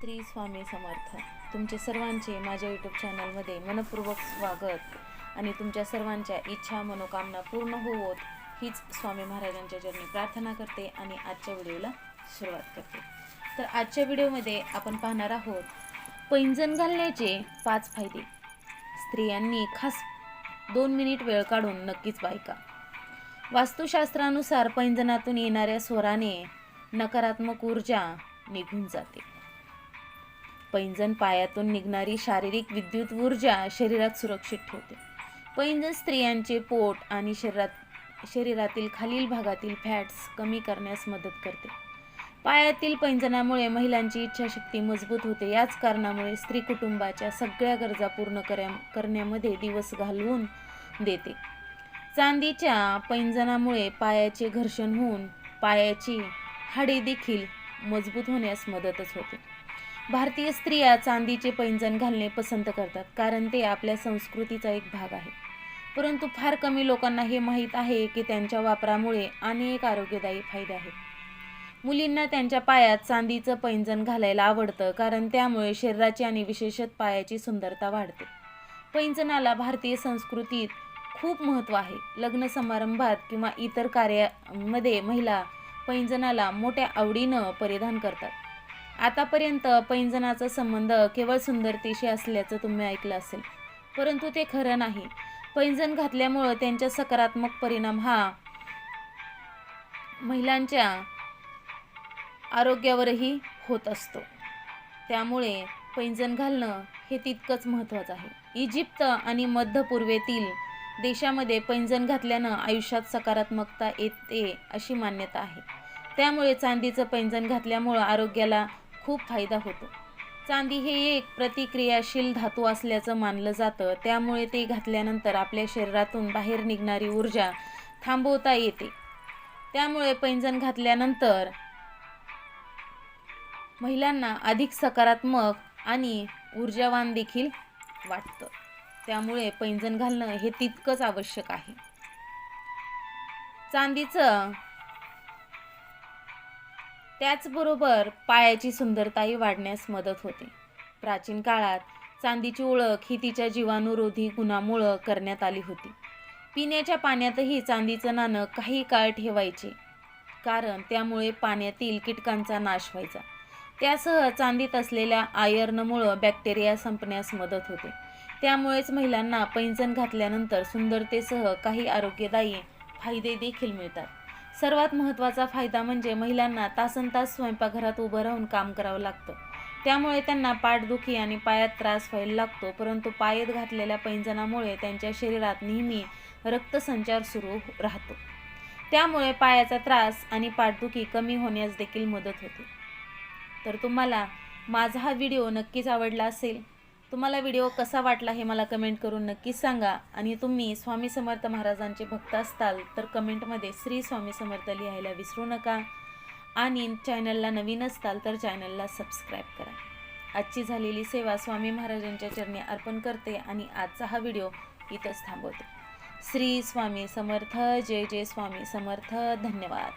श्री स्वामी समर्थ. तुमचे सर्वांचे माझ्या यूट्यूब चॅनलमध्ये मनपूर्वक स्वागत आणि तुमच्या सर्वांच्या इच्छा मनोकामना पूर्ण होवोत हीच स्वामी महाराजांच्या चरणी प्रार्थना करते आणि आजच्या व्हिडिओला सुरुवात करते. तर आजच्या व्हिडिओमध्ये आपण पाहणार आहोत पैंजण घालण्याचे पाच फायदे. स्त्रियांनी खास दोन मिनिट वेळ काढून नक्कीच बायका. वास्तुशास्त्रानुसार पैंजणातून येणाऱ्या स्वराने नकारात्मक ऊर्जा निघून जाते. पैंजण पायातून निघणारी शारीरिक विद्युत ऊर्जा शरीरात सुरक्षित ठेवते. पैंजण स्त्रियांचे पोट आणि शरीरात शरीरातील खालील भागातील फॅट्स कमी करण्यास मदत करते. पायातील पैंजणामुळे महिलांची इच्छाशक्ती मजबूत होते. याच कारणामुळे स्त्री कुटुंबाच्या सगळ्या गरजा पूर्ण कर्या करण्यामध्ये दिवस घालवून देते. चांदीच्या पैंजणामुळे पायाचे घर्षण होऊन पायाची हाडे देखील मजबूत होण्यास मदतच होते. भारतीय स्त्रिया चांदीचे पैंजण घालणे पसंत करतात कारण ते आपल्या संस्कृतीचा एक भाग आहे. परंतु फार कमी लोकांना हे माहीत आहे की त्यांच्या वापरामुळे अनेक आरोग्यदायी फायदे आहेत. मुलींना त्यांच्या पायात चांदीचं पैंजण घालायला आवडतं कारण त्यामुळे शरीराची आणि विशेषत पायाची सुंदरता वाढते. पैंजणाला भारतीय संस्कृतीत खूप महत्त्व आहे. लग्न समारंभात किंवा इतर कार्यामध्ये महिला पैंजणाला मोठ्या आवडीनं परिधान करतात. आतापर्यंत पैंजणाचा संबंध केवळ सुंदरतेशी असल्याचं तुम्ही ऐकलं असेल. परंतु ते खरं नाही. पैंजण घातल्यामुळं त्यांच्या सकारात्मक परिणाम हा महिलांच्या आरोग्यावरही होत असतो. त्यामुळे पैंजण घालणं हे तितकंच महत्त्वाचं आहे. इजिप्त आणि मध्य पूर्वेतील देशामध्ये पैंजण घातल्यानं आयुष्यात सकारात्मकता येते अशी मान्यता आहे. त्यामुळे चांदीचं पैंजण घातल्यामुळं आरोग्याला खूप फायदा होतो. चांदी हे एक प्रतिक्रियाशील धातू असल्याचं मानलं जातं. त्यामुळे ते घातल्यानंतर आपल्या शरीरातून बाहेर निघणारी ऊर्जा थांबवता येते. त्यामुळे पैंजण घातल्यानंतर महिलांना अधिक सकारात्मक आणि ऊर्जावान देखील वाटतं. त्यामुळे पैंजण घालणं हे तितकंच आवश्यक आहे. चांदीचं त्याचबरोबर पायाची सुंदरताही वाढण्यास मदत होते. प्राचीन काळात चांदीची ओळख ही तिच्या जीवाणुरोधी गुणामुळं करण्यात आली होती. पिण्याच्या पाण्यातही चांदीचं नाणं काही काळ ठेवायचे. कारण त्यामुळे पाण्यातील कीटकांचा नाश व्हायचा. त्यासह चांदीत असलेल्या आयर्नमुळं बॅक्टेरिया संपण्यास मदत होते. त्यामुळेच महिलांना पैंजण घातल्यानंतर सुंदरतेसह काही आरोग्यदायी फायदे देखील मिळतात. सर्वात महत्त्वाचा फायदा म्हणजे महिलांना तासन तास स्वयंपाकघरात उभं राहून काम करावं लागतं. त्यामुळे त्यांना पाठदुखी आणि पायात त्रास व्हायला लागतो परंतु पायात घातलेल्या पैंजणामुळे त्यांच्या शरीरात नेहमी रक्तसंचार सुरू राहतो. त्यामुळे पायाचा त्रास आणि पाठदुखी कमी होण्यास देखील मदत होते. तर तुम्हाला माझा हा व्हिडिओ नक्कीच आवडला असेल तुम्हाला व्हिडिओ कसा वाटला हे मला कमेंट करून नक्कीच सांगा. आणि तुम्ही स्वामी समर्थ महाराजांचे भक्त असताल तर कमेंटमध्ये श्री स्वामी समर्थ लिहायला विसरू नका. आणि चॅनलला नवीन असताल तर चॅनलला सबस्क्राईब करा. आजची झालेली सेवा स्वामी महाराजांच्या चरणी अर्पण करते आणि आजचा हा व्हिडिओ इथंच थांबवते. श्री स्वामी समर्थ जय जय स्वामी समर्थ धन्यवाद.